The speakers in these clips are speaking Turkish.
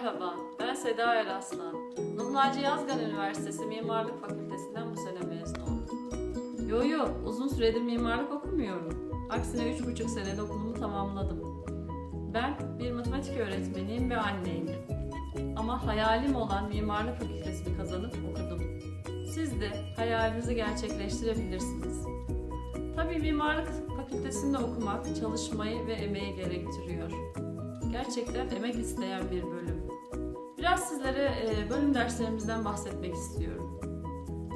Aslan. Nuh Naci Yazgan Üniversitesi Mimarlık Fakültesinden bu sene mezun oldum. Yo yo, uzun süredir mimarlık okumuyorum. Aksine üç buçuk senede okulumu tamamladım. Ben bir matematik öğretmeniyim ve anneyim. Ama hayalim olan mimarlık fakültesini kazanıp okudum. Siz de hayalinizi gerçekleştirebilirsiniz. Tabii mimarlık fakültesinde okumak çalışmayı ve emeği gerektiriyor. Gerçekten emek isteyen bir bölüm. Biraz sizlere e, bölüm derslerimizden bahsetmek istiyorum.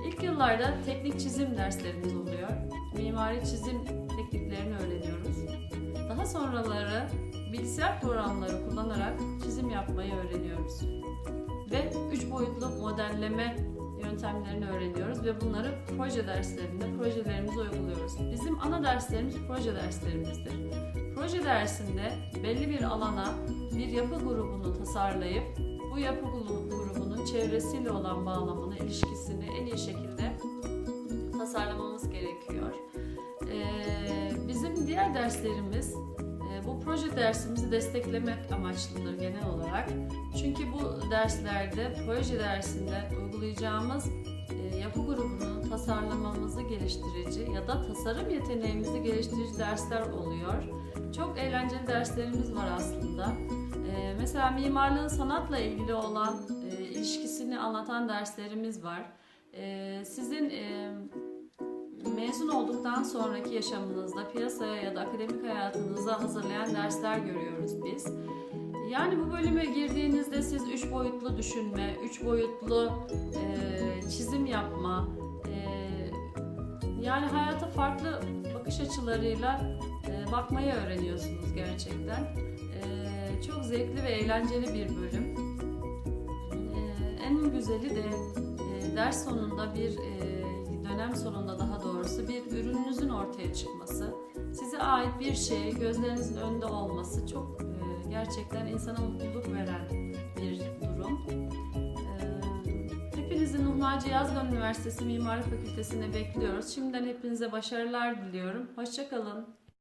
İlk yıllarda teknik çizim derslerimiz oluyor. Mimari çizim tekniklerini öğreniyoruz. Daha sonraları bilgisayar programları kullanarak çizim yapmayı öğreniyoruz. Ve üç boyutlu modelleme yöntemlerini öğreniyoruz ve bunları proje derslerinde projelerimize uyguluyoruz. Bizim ana derslerimiz proje derslerimizdir. Proje dersinde belli bir alana bir yapı grubunu tasarlayıp bu yapı gru- grubunun çevresiyle olan bağlamını, ilişkisini en iyi şekilde tasarlamamız gerekiyor. Ee, bizim diğer derslerimiz e, bu proje dersimizi desteklemek amaçlıdır genel olarak. Çünkü bu derslerde proje dersinde uygulayacağımız e, yapı grubunu tasarlamamızı geliştirici ya da tasarım yeteneğimizi geliştirici dersler oluyor. Çok eğlenceli derslerimiz var aslında. E, mesela mimarlığın sanatla ilgili olan e, ilişkisini anlatan derslerimiz var. E, sizin e, mezun olduktan sonraki yaşamınızda piyasaya ya da akademik hayatınıza hazırlayan dersler görüyoruz biz. Yani bu bölüme girdiğinizde siz üç boyutlu düşünme, üç boyutlu e, çizim yapma, e, yani hayata farklı bakış açılarıyla e, bakmayı öğreniyorsunuz gerçekten. E, çok zevkli ve eğlenceli bir bölüm. E, en güzeli de ders sonunda bir dönem sonunda daha doğrusu bir ürününüzün ortaya çıkması, size ait bir şey gözlerinizin önünde olması çok gerçekten insana mutluluk veren bir durum. Naci Yazgan Üniversitesi Mimarlık Fakültesi'ne bekliyoruz. Şimdiden hepinize başarılar diliyorum. Hoşçakalın.